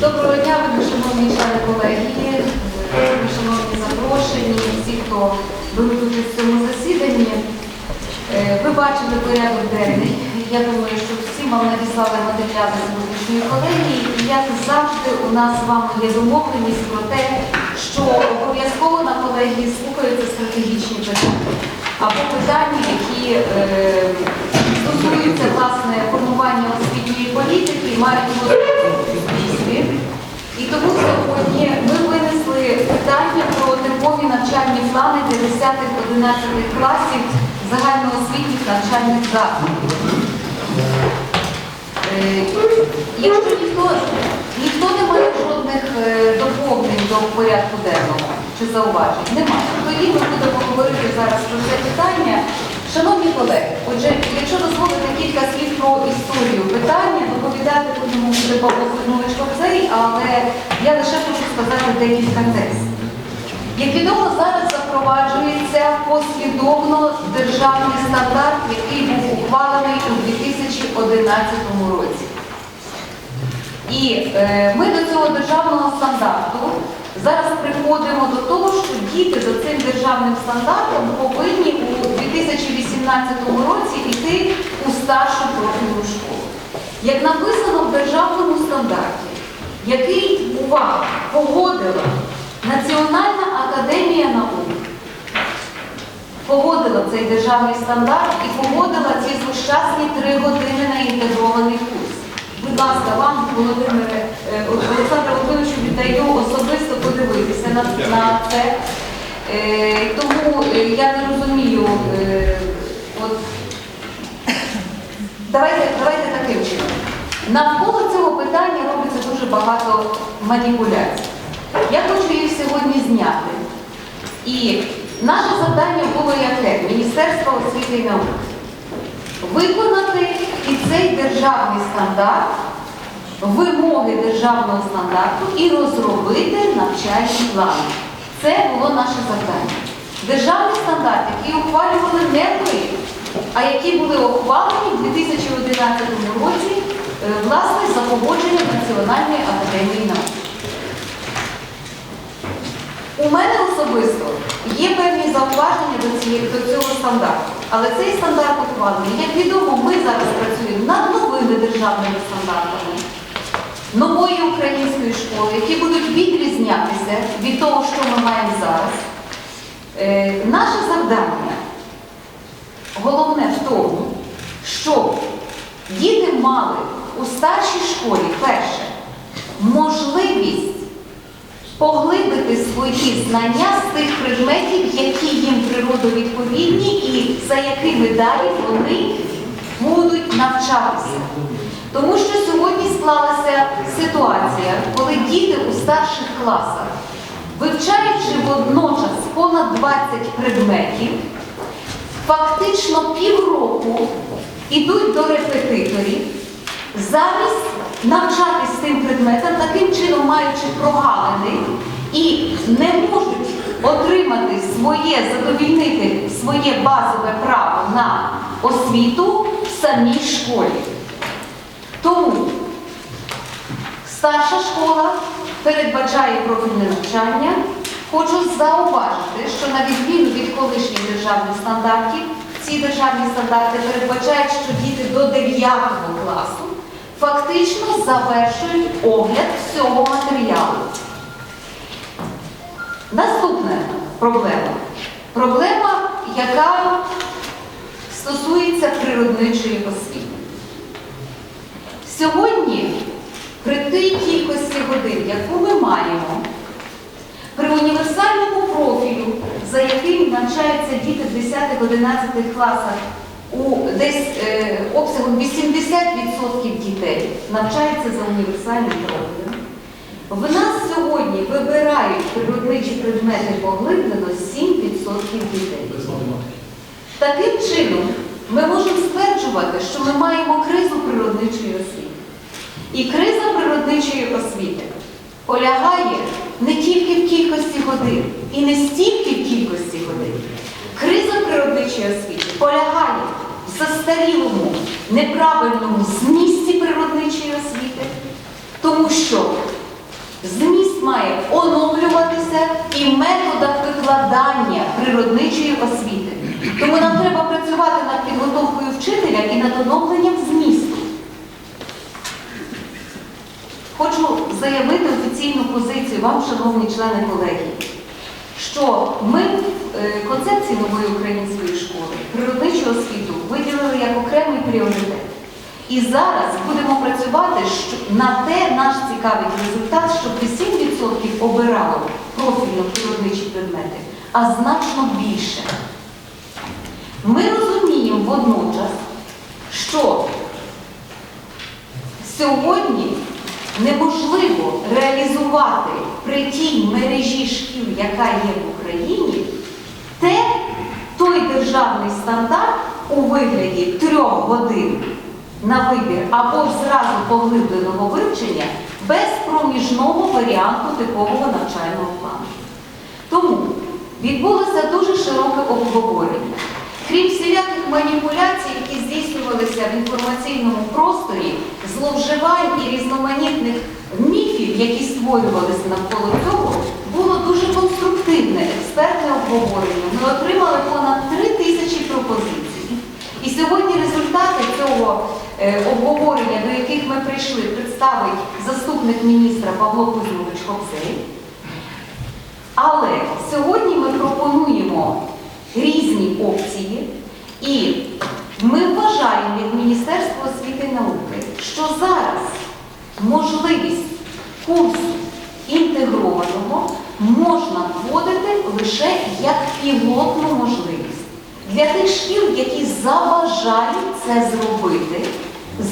Доброго дня, ви шановні члени колегії, шановні запрошені, всі, хто беруть участь в цьому засіданні. Е, Ви бачили порядок денний. Я думаю, що всі вам надіслали матеріали сьогоднішньої колегії. І як завжди, у нас з вами є домовленість про те, що обов'язково на колегії слухаються стратегічні питання або питання, які е, стосуються власне формування освітньої політики, і мають суспільстві. І тому сьогодні ми винесли питання про типові навчальні плани для 10-11 класів загальноосвітніх навчальних закладів. Е, Якщо ніхто, ніхто не має жодних е, доповнень до порядку денного чи зауважень, немає. Тоді ми будемо говорити зараз про це питання. Шановні колеги, отже, дозволите кілька слів про історію питання, доповідати будемо буде Павло Кузьмович Кобзей, але я лише хочу сказати декілька тезів. Як відомо, зараз запроваджується послідовно державний стандарт, який був ухвалений у 2011 році. І е, ми до цього державного стандарту зараз приходимо до того, що діти за цим державним стандартом повинні у 2018 році йти у старшу профільну школу. Як написано в державному стандарті, який увага погодила Національна академія наук, погодила цей державний стандарт і погодила ці злощасні три години на інтегрований курс. Будь ласка, вам, Володимире, е, Олександре Володимировичу, віддаю особисто подивитися на, на це. Е, Тому е, я не розумію, е, от, давайте, давайте таким чином. Навколо цього питання робиться дуже багато маніпуляцій. Я хочу їх сьогодні зняти. І наше завдання було яке? Міністерство освіти і науки. Виконати і цей державний стандарт, вимоги державного стандарту і розробити навчальні плани. Це було наше завдання. Державний стандарт, який ухвалювали не ми, а які були ухвалені в 2011 році, е, власне, за погодженням Національної академії наук. У мене особисто є певні зауваження до, цієї, до цього стандарту, але цей стандарт ухвалений. Як відомо, ми зараз працюємо над новими державними стандартами нової української школи, які будуть відрізнятися від того, що ми маємо зараз. Е, наше завдання головне в тому, щоб діти мали у старшій школі перше можливість поглибити свої знання з тих предметів, які їм природовідповідні і за якими далі вони будуть навчатися. Тому що сьогодні склалася ситуація, коли діти у старших класах, вивчаючи водночас понад 20 предметів, фактично півроку йдуть до репетиторів, замість навчатись тим предметам, таким чином маючи прогалини, і не можуть отримати своє, задовільнити своє базове право на освіту в самій школі. Тому старша школа передбачає профільне навчання. Хочу зауважити, що на відміну від колишніх державних стандартів, ці державні стандарти передбачають, що діти до 9 класу фактично завершують огляд всього матеріалу. Наступна проблема. Проблема, яка стосується природничої освіти. Сьогодні при тій кількості годин, яку ми маємо, при універсальному профілю, за яким навчаються діти в 10-11 класах, у десь е, обсягом 80% дітей навчаються за універсальним профілем, в нас сьогодні вибирають природничі предмети поглиблено 7% дітей. Таким чином, ми можемо стверджувати, що ми маємо кризу природничої освіти. І криза природничої освіти полягає не тільки в кількості годин і не стільки в кількості годин. Криза природничої освіти полягає в застарілому, неправильному змісті природничої освіти, тому що зміст має оновлюватися і в методах викладання природничої освіти. Тому нам треба працювати над підготовкою вчителя і над оновленням змісту. Хочу заявити офіційну позицію вам, шановні члени колегії, що ми е, концепції нової української школи природничу освіту виділили як окремий пріоритет. І зараз будемо працювати на те, наш цікавий результат, щоб 8% обирало профільно природничі предмети, а значно більше. Ми розуміємо водночас, що сьогодні неможливо реалізувати при тій мережі шкіл, яка є в Україні, те, той державний стандарт у вигляді трьох годин на вибір або зразу поглибленого вивчення без проміжного варіанту типового навчального плану. Тому відбулося дуже широке обговорення. Крім всіляких маніпуляцій, які здійснювалися в інформаційному просторі, зловживань і різноманітних міфів, які створювалися навколо цього, було дуже конструктивне експертне обговорення. Ми отримали понад три тисячі пропозицій. І сьогодні результати цього е, обговорення, до яких ми прийшли, представить заступник міністра Павло Кузьмович Кобзей. Але сьогодні ми пропонуємо різні опції, і ми вважаємо від Міністерства освіти і науки, що зараз можливість курсу інтегрованого можна вводити лише як пілотну можливість для тих шкіл, які забажають це зробити,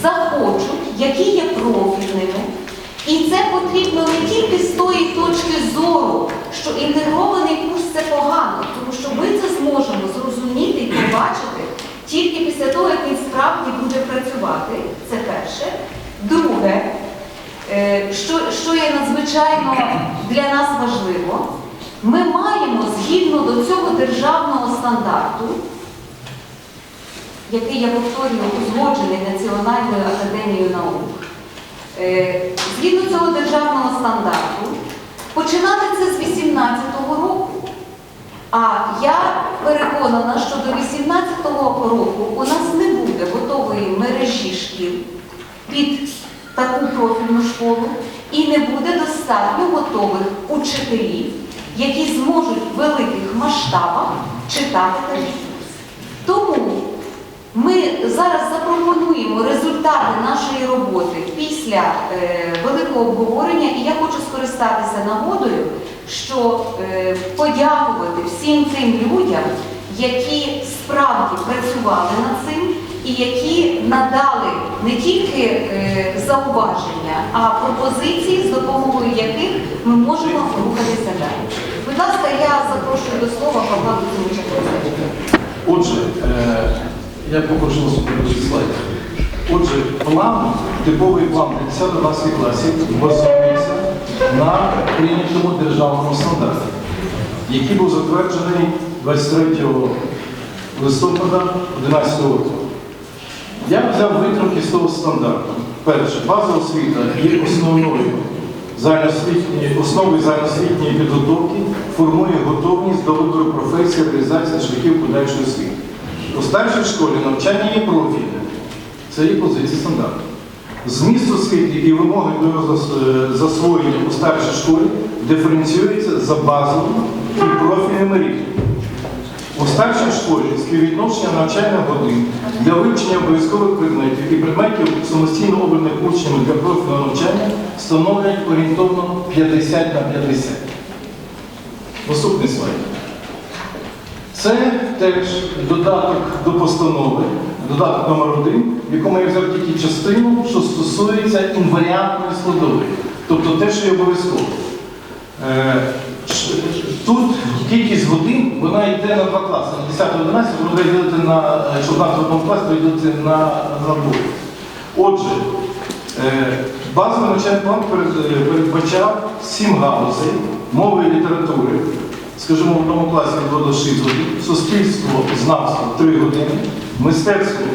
захочуть, які є профільними. І це потрібно не тільки з тої точки зору, що інтегрований курс це погано, тому що ми це зможемо зрозуміти і побачити тільки після того, як він справді буде працювати. Це перше. Друге, е, що, що є надзвичайно для нас важливо, ми маємо згідно до цього державного стандарту, який я повторюю, узгоджений Національною академією наук. Е, Згідно цього державного стандарту, починати це з 18-го року. А я переконана, що до 18-го року у нас не буде готової мережі шкіл під таку профільну школу і не буде достатньо готових учителів, які зможуть в великих масштабах читати такий курс. Тому ми зараз запропонуємо результати нашої роботи після е, великого обговорення, і я хочу скористатися нагодою, що е, подякувати всім цим людям, які справді працювали над цим і які надали не тільки е, зауваження, а пропозиції, з допомогою яких ми можемо рухатися далі. Будь ласка, я запрошую до слова Павла Кузьмича. Отже, е, я попрошу подивитися слайд. Отже, план, типовий план 50 класів базується на прийнятому державному стандарті, який був затверджений 23 листопада 2011 року. Я взяв витримки з того стандарту. Перше, база освіта є основною основою загальноосвітньої підготовки, формує готовність до вибору професії, реалізації шляхів подальшої освіти. У старшій школі навчання є профільне. Це є позиція стандарту. Зміст освіти і вимоги до його е, засвоєння у старшій школі диференціюються за базовими і профільними рівнями. У старшій школі співвідношення навчальних годин для вивчення обов'язкових предметів і предметів самостійно обраних учнями для профільного навчання становлять орієнтовно 50 на 50. Наступний слайд. Це теж додаток до постанови, додаток номер 1 в якому я взяв тільки частину, що стосується інваріантної складової, тобто те, що є обов'язково. Е, Тут кількість годин, вона йде на два класи. На 10-11 воно буде ділити на, е, щоб в одному класі поділити на набори. Отже, е, базовий навчальний план передбачав сім галузей мови і літератури, скажімо, в одному класі від 2 до 6 годин, суспільство, знавство 3 години, мистецтво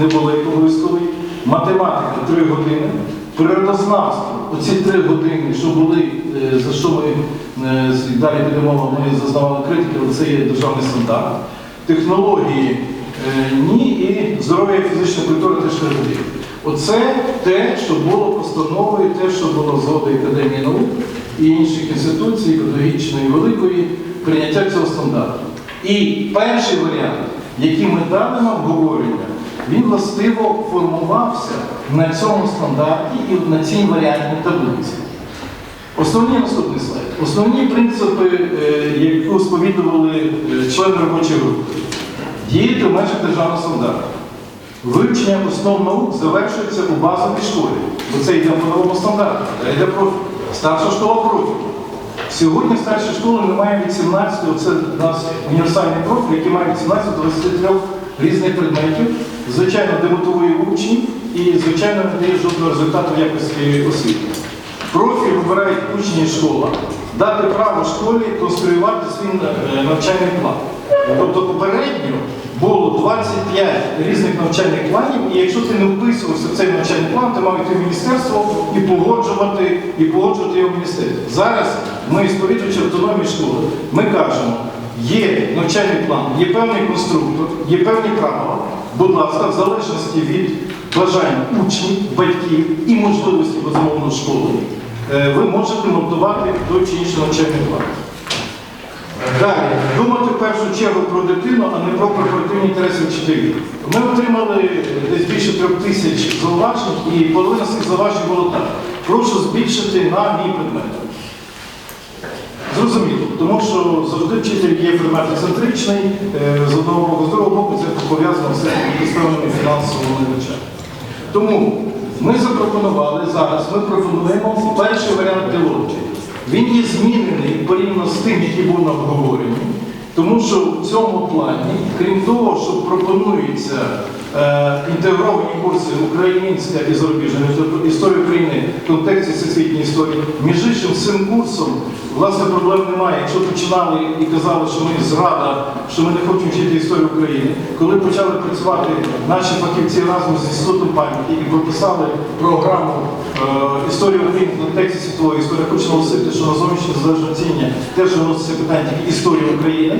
не було як обов'язковий, математика 3 години, природознавство, оці три години, що були, е, за що ми е, далі підемо, ми зазнавали критики, але це є державний стандарт. Технології е, ні і здоров'я фізична культура теж три години. Оце те, що було постановою, те, що було згодою Академії наук і інших інституцій, педагогічної великої, прийняття цього стандарту. І перший варіант, який ми дали на обговорення, він властиво формувався на цьому стандарті і на цій варіантній таблиці. Основні наступний слайд. Основні принципи, е, які сповідували е, члени робочої групи. Діяти в межах державного стандарту. Вивчення основ наук завершується у базовій школі, бо це йде по новому стандарту, це йде профіль. Старша школа профіль. Сьогодні школі ми маємо від 17, це у нас універсальний профіль, який має від 17 до 23 різних предметів, звичайно, демотивує учнів і, звичайно, не дає жодного результату в якості освіти. Профіль вибирають учні і школа, дати право школі конструювати свій е, навчальний план. Тобто попередньо було 25 різних навчальних планів, і якщо ти не вписувався в цей навчальний план, ти мав йти в міністерство і погоджувати, і погоджувати його в міністерстві. Зараз ми, сповідуючи автономії школи, ми кажемо, є навчальний план, є певний конструктор, є певні правила. Будь ласка, в залежності від бажань учнів, батьків і можливості безумовно школи, е, ви можете монтувати той чи інший навчальний план. Далі, думати в першу чергу про дитину, а не про корпоративні інтереси вчителів. Ми отримали десь більше трьох тисяч зауважень, і половина з цих зауважень було так. Прошу збільшити на мій предмет. Зрозуміло, тому що завжди вчитель є предметоцентричний, е, з одного боку, з другого боку це пов'язано з певними фінансовими речами. Тому ми запропонували зараз, ми пропонуємо перший варіант пілотки. Він є змінений порівняно з тим, який був на обговоренні, тому що в цьому плані, крім того, що пропонуються е, інтегровані курси українська і зарубіжна історія України в контексті всесвітньої історії, між іншим цим курсом власне проблем немає. Якщо починали і казали, що ми зрада, що ми не хочемо вчити історію України, коли почали працювати наші фахівці разом з інститутом пам'яті і прописали програму е, історії України в контексті світової історії, хочу наголосити, що на зовнішнє незалежне оцінення теж виноситься питання історії України.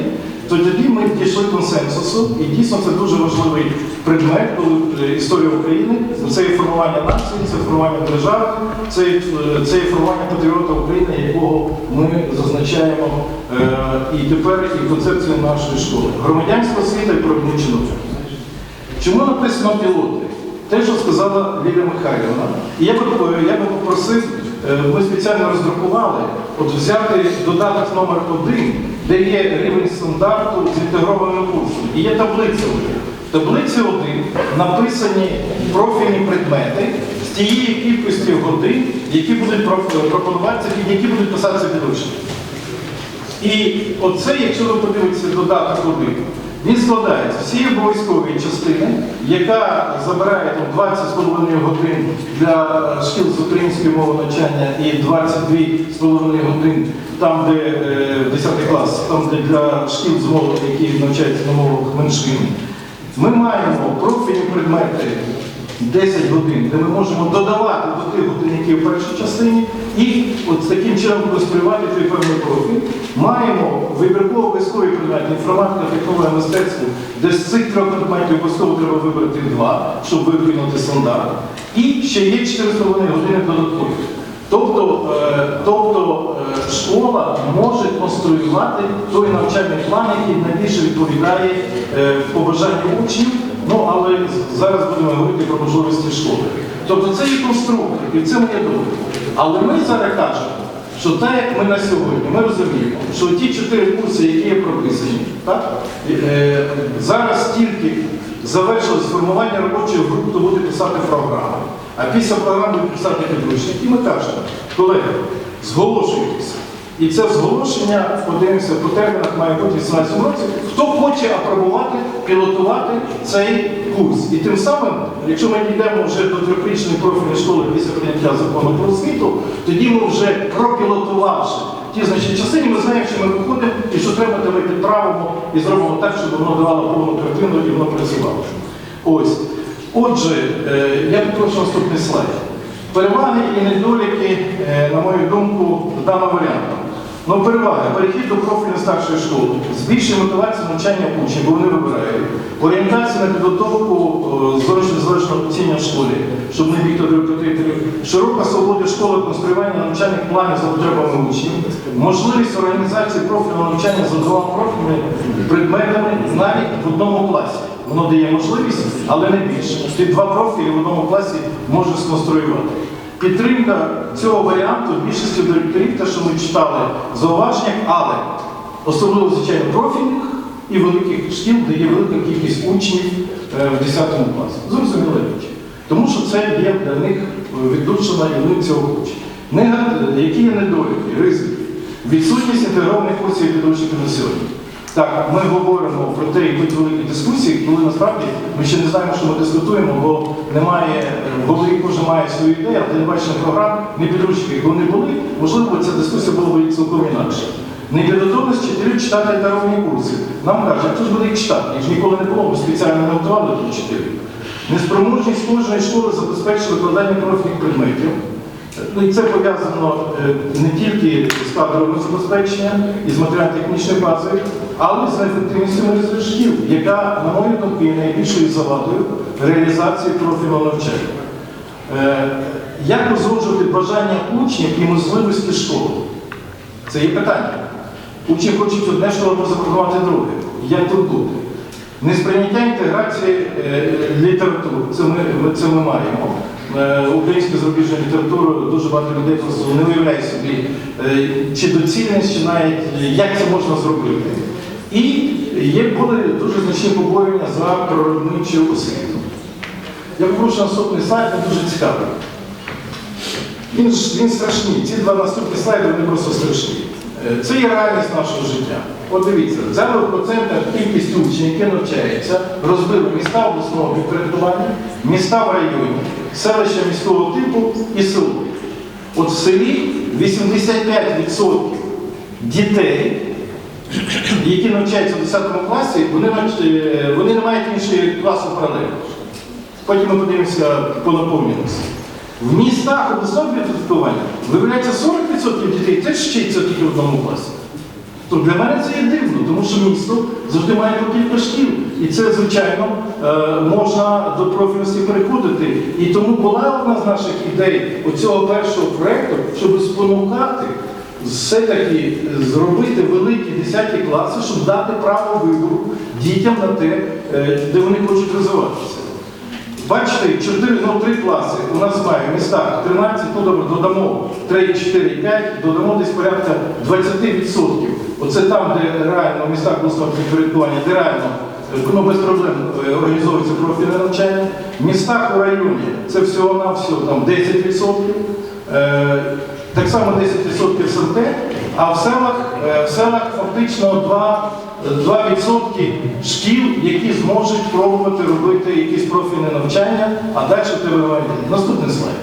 То тоді ми дійшли консенсусу, і дійсно це дуже важливий предмет, коли е, історія України це є формування нації, це формування держави, це, е, це формування патріота України, якого ми зазначаємо е, і тепер і концепцію нашої школи. Громадянська освіта і провідничі. Чому написано пілоти? Те, що сказала Лілія Михайлівна. І я би, я би попросив, е, ми спеціально роздрукували, от взяти додаток номер один, де є рівень стандарту з інтегрованим курсом. І є таблиця. В таблиці 1 написані профільні предмети з тієї кількості годин, які будуть пропонуватися, під які будуть писатися підручники. І оце, якщо ви подивитеся додаток один, він складається всієї обов'язкової частини, яка забирає 20,5 годин для шкіл з української мови навчання і 22,5 годин там, де е, 10 клас, там, де для шкіл з мови, які навчаються на мовах меншин. Ми маємо профільні предмети 10 годин, де ми можемо додавати до тих годин, які в першій частині, і от таким чином конструювати той певний профіль. Маємо вибірково обов'язкові предмети, інформатика, технологія, мистецтво, де з цих трьох предметів обов'язково треба вибрати два, щоб виконати стандарт. І ще є 4,5 години додаткові. Тобто, е, тобто е, школа може конструювати той навчальний план, який найбільше відповідає е, побажанню учнів, ну але зараз будемо говорити про можливості школи. Тобто це є конструктор, і в цьому є добре. Але ми зараз кажемо, що так як ми на сьогодні, ми розуміємо, що ті чотири курси, які є прописані, так, е, зараз тільки завершилось формування робочої групи, хто буде писати програму. А після програми писати підручник. І ми кажемо, колеги, зголошуйтеся. І це зголошення, подивимося, по термінах має бути 18 років. Хто хоче апробувати, пілотувати цей курс. І тим самим, якщо ми дійдемо вже до трьохрічної профільної школи після прийняття закону про освіту, тоді ми вже пропілотувавши ті значні частини, ми знаємо, що ми виходимо і що треба, то ми підправимо і зробимо так, щоб воно давало повну картину і воно працювало. Ось. Отже, е, я попрошу наступний слайд. Переваги і недоліки, е, на мою думку, даного варіанту. Ну, переваги. Перехід до профільної старшої школи, збільшує мотивацію навчання учнів, бо вони вибирають. Орієнтація на підготовку зручно зручного навчання в школі, щоб не бігти до репетиторів. Широка свобода школи конструювання навчальних планів за потребами учнів, можливість організації профільного навчання за двома профільними предметами навіть в одному класі. Воно дає можливість, але не більше. Ті два профілі в одному класі можна сконструювати. Підтримка цього варіанту більшості директорів, те, що ми читали в зауваженнях, але особливо, звичайно, профільних і великих шкіл, де є велика кількість учнів е, в 10 класі. Зрозуміло річ. Тому що це є для них відлучена і вони цього хочуть. Які є недоліки, ризики? Відсутність інтегрованих курсів підручників на сьогодні. Так, ми говоримо про те, йдуть великі дискусії, коли насправді ми ще не знаємо, що ми дискутуємо, бо немає, голові кожен має свою ідею, але не бачимо програм, не підручників. Якби вони були, можливо, ця дискусія була б цілком інакше. Непідготовленість вчителів читати даровані курси. Нам кажуть, хто ж буде їх читати? Їх ніколи не було, ми спеціально не готували до вчителів. Неспроможність кожної школи забезпечити викладання профільних предметів. Ну і це пов'язано е, не тільки з кадровим забезпеченням і з матеріально-технічною базою, але з неефективністю мережі яка, на мою думку, є найбільшою завадою реалізації профільного навчання. Е, Як узгоджувати бажання учнів і можливості школи? Це є питання. Учні хочуть одне, може запропонувати друге. Як тут бути? Несприйняття інтеграції е, літератури. Це ми, це ми маємо. Е, Українську зарубіжну літературу дуже багато людей просто не уявляє собі, чи доцільність, чи навіть як це можна зробити. І є були дуже значні побоювання за природничу освіту. Я попрошу наступний слайд, він дуже цікавий. Він, він страшний. Ці два наступні слайди вони просто страшні. Е, Це є реальність нашого життя. От дивіться, взяли в процентах кількість учнів, які навчаються, розбили міста обласного підпорядкування, міста в районі, селища міського типу і село. От в селі 85% дітей, які навчаються в 10 класі, вони, е, вони не мають іншої класу паралельно. Потім ми подивимося по наповненості. В містах обласного підпорядкування виявляється 40% дітей теж вчиться тільки в одному класі. То для мене це є дивно, тому що місто завжди має по кілька шкіл. І це, звичайно, е, можна до профільності переходити. І тому була одна з наших ідей оцього першого проєкту, щоб спонукати все-таки зробити великі 10 класи, щоб дати право вибору дітям на те, е, де вони хочуть розвиватися. Бачите, 4, ну, 3 класи у нас має в містах 13, ну додамо 3, 4, 5, додамо десь порядка 20%. Оце там, де реально в містах підпорядкування, де реально е, ну, без проблем е, організовується профільне навчання. В містах у районі це всього на всього там 10%. Так само 10% СМТ, а в селах, е, в селах фактично 2, 2% шкіл, які зможуть пробувати робити якісь профільне навчання, а далі в тебе немає. Наступний слайд.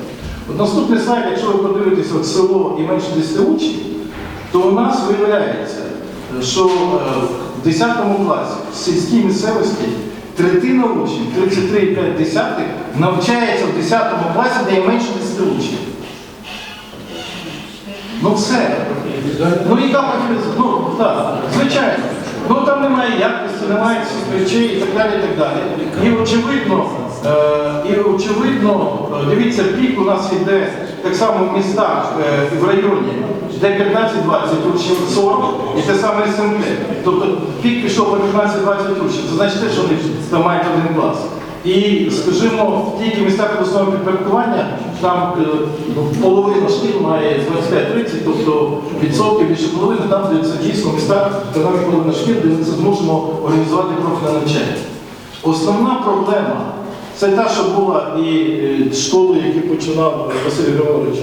От наступний слайд, якщо ви подивитесь от село і менше 10 учнів, то у нас виявляється, що е, в 10 класі в сільській місцевості третина учнів, 33,5 навчається в 10 класі, де є менше 10 учнів. Ну все. Ну і там. Ну так, звичайно. Ну там немає якості, немає цих речей і так далі. І так далі. І очевидно, е, і очевидно, дивіться, пік у нас йде так само в містах е, в районі, де 15-20 учнів 40 і те саме СМТ. Тобто пік пішов по 15-20 учнів. Це значить те, що вони там мають один клас. І, скажімо, тільки містах обласного підпорядкування там е, половина шкіл має 25-30, тобто відсотків більше половини, там де це дійсно міста, де навіть половина шкіл, де ми це зможемо організувати профільне навчання. Основна проблема це та, що була і е, школи, які починав Василь Григорович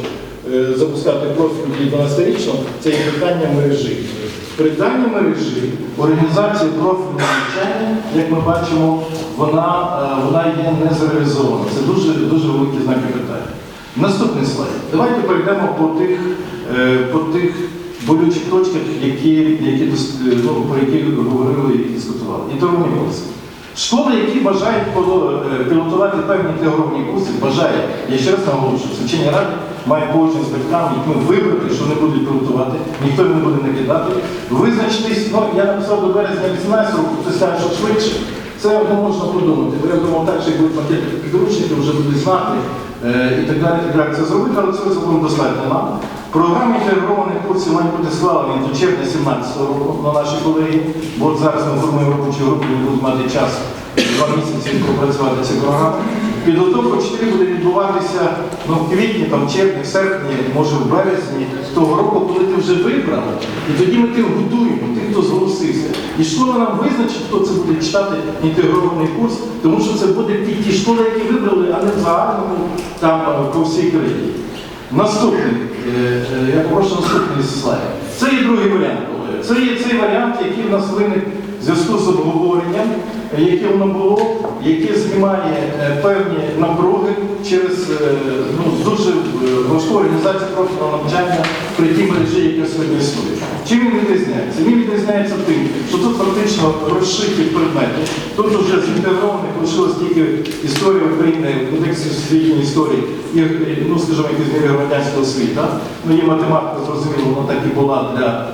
е, запускати профіль 12-річного, це є питання мережі. Питання мережі, організації профільного навчання, як ми бачимо, вона, е, вона є не зареалізована. Це дуже, дуже великі знаки питання. Наступний слайд. Давайте перейдемо по тих, е, по тих болючих точках, які, які, е, ну, про які говорили і дискутували. І голоси. Школи, які бажають пілотувати певні інтегровані курси, бажають, я ще раз наголошую, вчені раді мають погодження з батьками, які вибрати, що не будуть пілотувати, ніхто не буде накидати. Визначитись, ну я написав до березня 18 року, хтось каже, що швидше. Це не можна подумати. Бо я думав так, що як будуть пакети підручників, вже будуть знати е, і так далі, так далі. Це зробити, але цього зробимо достатньо нам. Програма інтегрованих курсів має бути схвалена до червня 17 року на наші колеги, бо от зараз ми формуємо робочу групу, і будуть мати час два місяці пропрацювати ці програми. Підготовка вчителів буде відбуватися ну, в квітні, там, в червні, серпні, може в березні того року, коли ти вже вибрав. І тоді ми тих готуємо, тих, хто зголосився. І школа нам визначить, хто це буде читати інтегрований курс, тому що це буде ті, ті школи, які вибрали, а не в загальному там е, по всій країні. Наступний, е, е, я попрошу наступний слайд. Це є другий варіант. Це є цей варіант, який в нас виник в зв'язку з обговоренням, яке воно було, яке знімає е, певні напруги через е, ну, дуже е, важку організацію профільного навчання при тій мережі, яка сьогодні існує. Чим він відрізняється? Він відрізняється тим, що тут фактично розшиті предмети. Тут вже зінтегрованих лишилось тільки історія України в контексті освітньої історії і, і, ну, скажімо, якісь міри громадянського освіта. Ну, є математика, зрозуміло, вона так і була для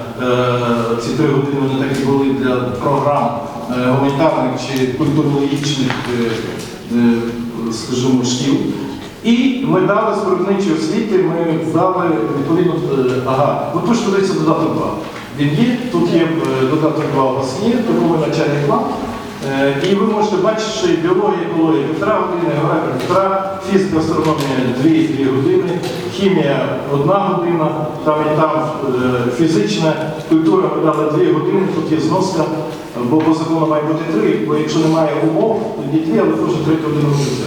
ці три години, вони так і були для програм гуманітарних чи культурологічних, е, е, скажімо, шкіл. І ми дали з природничої освіти, ми дали відповідно, е, ага, ви пишете додаток 2. Він є, тут є е, додаток 2 у вас є, типовий навчальний план. Е, І ви можете бачити, що і біологія, екологія півтора години, географія півтора, фізика, астрономія 2-2 години, хімія одна година, там і там е, фізична культура ми дали 2 години, тут є зноска, бо по закону має бути 3, бо якщо немає умов, тоді 2, але кожен 3 години вчиться.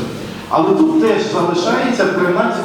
Але тут теж залишається 13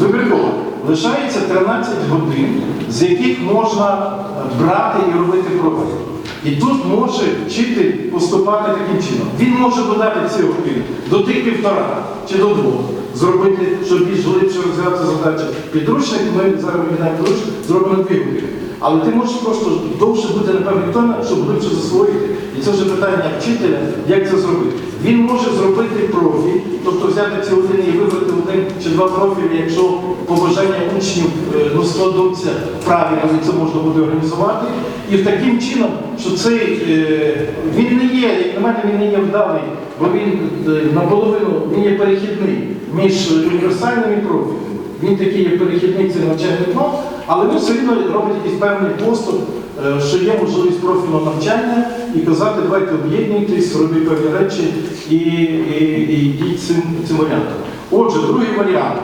вибірково. Лишається 13 годин, з яких можна брати і робити профіль. І тут може вчитель поступати таким чином. Він може додати ці години до тих півтора чи до двох, зробити, щоб більш глибше розв'язати задачі. Підручник, ми зараз виглядаємо підручник, зробимо дві години. Але ти можеш просто довше бути на певний тон, щоб глибше засвоїти. І це вже питання вчителя, як це зробити. Він може зробити профіль, тобто взяти ці години і вибрати один чи два профілі, якщо побажання учнів е, ну, складуться правильно, і це можна буде організувати. І таким чином, що цей е, він не є, як на мене, він не є вдалий, бо він е, наполовину він є перехідний між універсальними профілями. Він такий є перехідний цей навчальний план, але він все рівно робить якийсь певний поступ, е, що є можливість профільного навчання і казати, давайте об'єднуйтесь, робіть певні речі і, і, і йдіть цим, цим варіантом. Отже, другий варіант.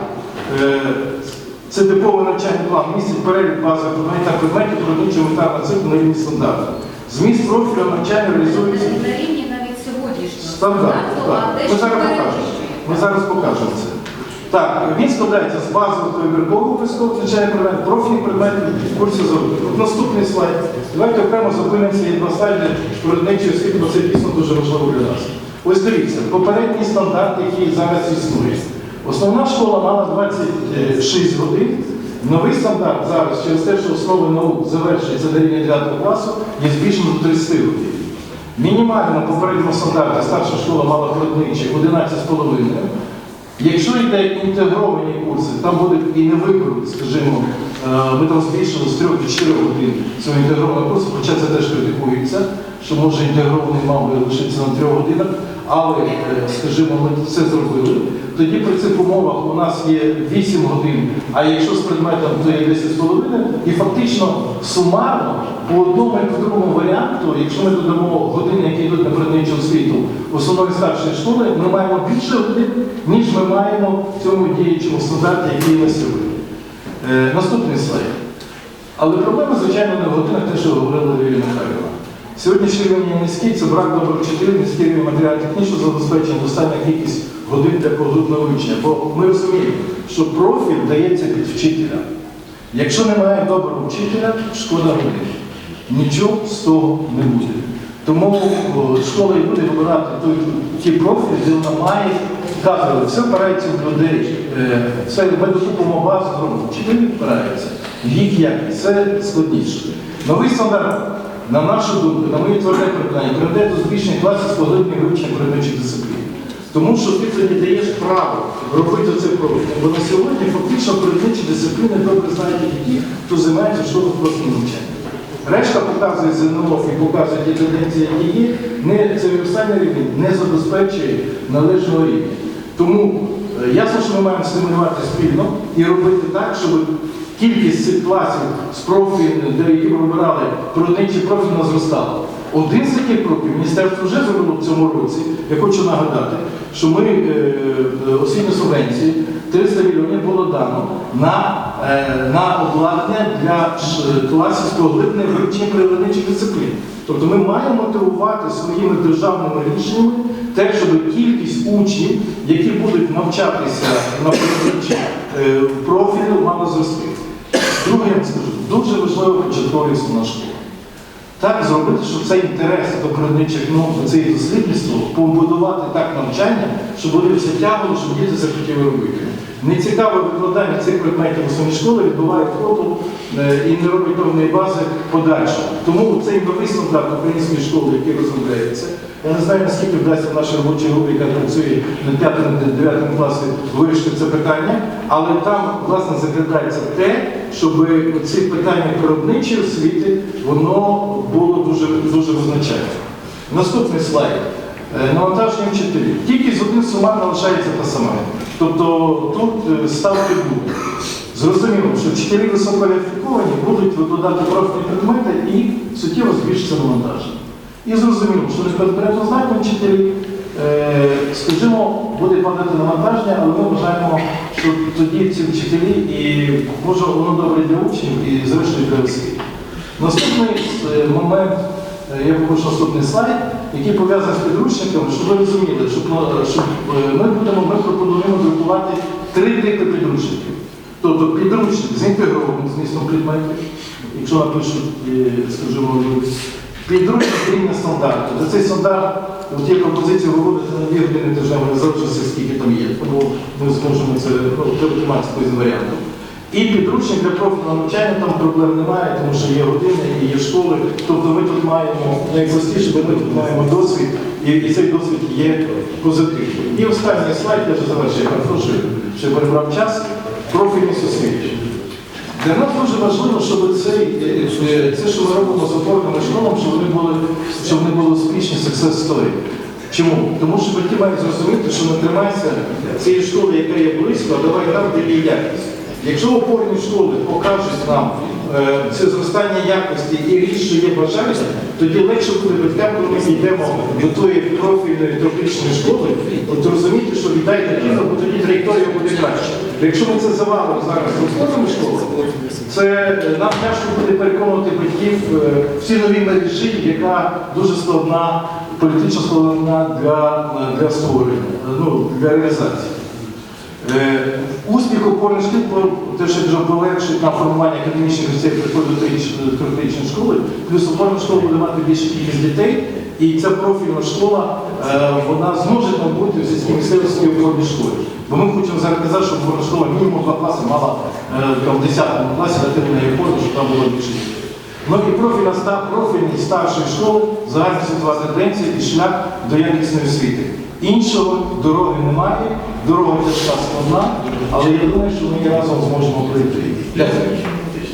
Е, Це типовий навчальний план, містить перелік базових та предметів природничого метарного циклу на рівні стандарту. Зміст профілю навчання реалізується На рівні навіть сьогоднішнього стандарт. стандарту, Ми зараз покажемо. Ми зараз покажемо це. Так, він складається з базового вибіркового військового навчальних предметів, профільних предметів, курсів. От наступний слайд. Давайте окремо зупинимося є два слайди природничої освіти, бо це дійсно дуже важливо для нас. Ось дивіться, попередній стандарт, який зараз існує. Основна школа мала 26 годин. Новий стандарт зараз через те, що основи наук завершується до рівня 9 класу, є збільшено до 30 годин. Мінімально по попередньому стандарті старша школа мала природничі 11,5. Якщо йде інтегровані курси, там будуть і не виберуть, скажімо, е, ми там збільшили з 3 до 4 годин цього інтегрованого курсу, хоча це теж критикується, що може інтегрований мав лишитися на 3 годинах, але, е, скажімо, ми це зробили. Тоді при цих умовах у нас є 8 годин, а якщо з предметом, то є 10,5, і фактично сумарно по одному і по другому варіанту, якщо ми додамо години, які йдуть на природничу освіту основної старшої школи, ми маємо більше годин, ніж ми маємо в цьому діючому стандарті, який на сьогодні. Е, наступний слайд. Але проблема, звичайно, не в годинах, те, що говорила Лілія Михайлівна. Сьогоднішній рівень низький це брак добрих вчителів, низький рівень матеріально-технічного забезпечення, достатня кількість годин для поглибного вивчення. Бо ми розуміємо, що профіль дається під вчителя. Якщо немає доброго вчителя, шкода годин. Нічого з того не буде. Тому школа і буде вибирати ті профілі, де вона має кафедри. Все впирається в людей. Е, Все ми докупимо базу. Вчителі впираються. Їх якість. Це складніше. Новий стандарт на нашу думку, на моє тверде переконання, приведе до збільшення класів з поглиблення вивчення предметів дисциплін. Тому що ти тоді даєш право робити це проведення. Бо на сьогодні фактично предметі дисципліни добре знають і ті, хто займається школою просто навчання. Решта показує ЗНО і показує ті тенденції, які є, не це універсальний рівень не забезпечує належного рівня. Тому ясно, що ми маємо стимулювати спільно і робити так, щоб кількість цих класів з профіль, де які ми вибирали природничі профіль зростала. Один з таких кроків міністерство вже зробило в цьому році. Я хочу нагадати, що ми е, е, освітні субвенції 300 мільйонів було дано на, е, на обладнання для ш- класів з вивченням природничих дисциплін. Тобто ми маємо мотивувати своїми державними рішеннями те, щоб кількість учнів, які будуть навчатися на е, профілі, мала зрости. Друге, дуже важливо початкова основна. Так зробити, щоб цей інтерес до природничих наук, до цієї дослідництва, побудувати так навчання, щоб вони все тягнули, щоб діти захотіли робити. Нецікаве викладання цих предметів у самій школі відбуває фото е, і не робить певної бази подальше. Тому цей новий стандарт української школи, який розробляється, я не знаю, наскільки вдасться в нашій робочій групі, яка працює на 5-9 класі, вирішити це питання, але там, власне, закладається те, щоб ці питання природничої освіти, воно було дуже, дуже визначальне. Наступний слайд. Е, Навантаження вчителів. Тільки з одним сумарно лишається та сама. Тобто тут е, ставки будуть. Зрозуміло, що вчителі висококваліфіковані будуть викладати профільні предмети і суттєво збільшиться навантаження. І зрозуміло, що неконкретно знайдені вчителі, е, скажімо, буде падати навантаження, але ми вважаємо, що тоді ці вчителі і може воно добре для учнів і зрештою для освіти. Наступний е, момент, я покажу наступний слайд, який пов'язаний з підручниками, щоб ви розуміли, щоб, е, щоб е, ми будемо, ми пропонуємо друкувати три типи підручників. Тобто підручник з інтегрованим змістом предметів, якщо напишуть, е, скажімо, підручник рівня стандарту. За цей стандарт от є пропозиція виводити на дві години тижнево, не скільки там є, тому ми зможемо це ну, треба з варіантом. І підручник для профільного навчання там проблем немає, тому що є години і є школи. Тобто ми тут маємо найпростіше, ми тут маємо досвід, і, і цей досвід є позитивний. І останній слайд, я вже завершую, перепрошую, що перебрав час, профільність освіти. Для нас дуже важливо, щоб цей, е, е, це, що ми робимо з опорними школами, щоб вони були, щоб вони були успішні success story. Чому? Тому що батьки мають зрозуміти, що не тримайся цієї школи, яка є близько, а давай там, де є якість. Якщо опорні школи покажуть нам е, це зростання якості і річ, що є бажання, тоді легше буде батькам, коли ми йдемо до тої профільної тропічної школи, от розуміти, що віддайте дітям, бо тоді траєкторія буде краще. Якщо ми це завалимо зараз опорними школами, це е, нам тяжко буде переконувати батьків е, в цій новій мережі, яка дуже складна, політично складна для, для створення, ну, для реалізації. Е, Успіх опорних шкіл, те, що кажу, полегшить на формування академічних гостей приходу до трьохрічної школи, плюс опорна школа буде мати більшу кількість дітей, і ця профільна школа, е, вона зможе там бути в сільській місцевості опорній школі. Бо ми хочемо зараз казати, щоб опорна школа мінімум два класи мала е, в 10 класі на опорну, щоб там було більше дітей. Ну і профільна профільність старшої школи, загальна світова тенденція і шлях до якісної освіти. Іншого дороги немає, дорога тяжка складна, але я думаю, що ми разом зможемо пройти. Дякую.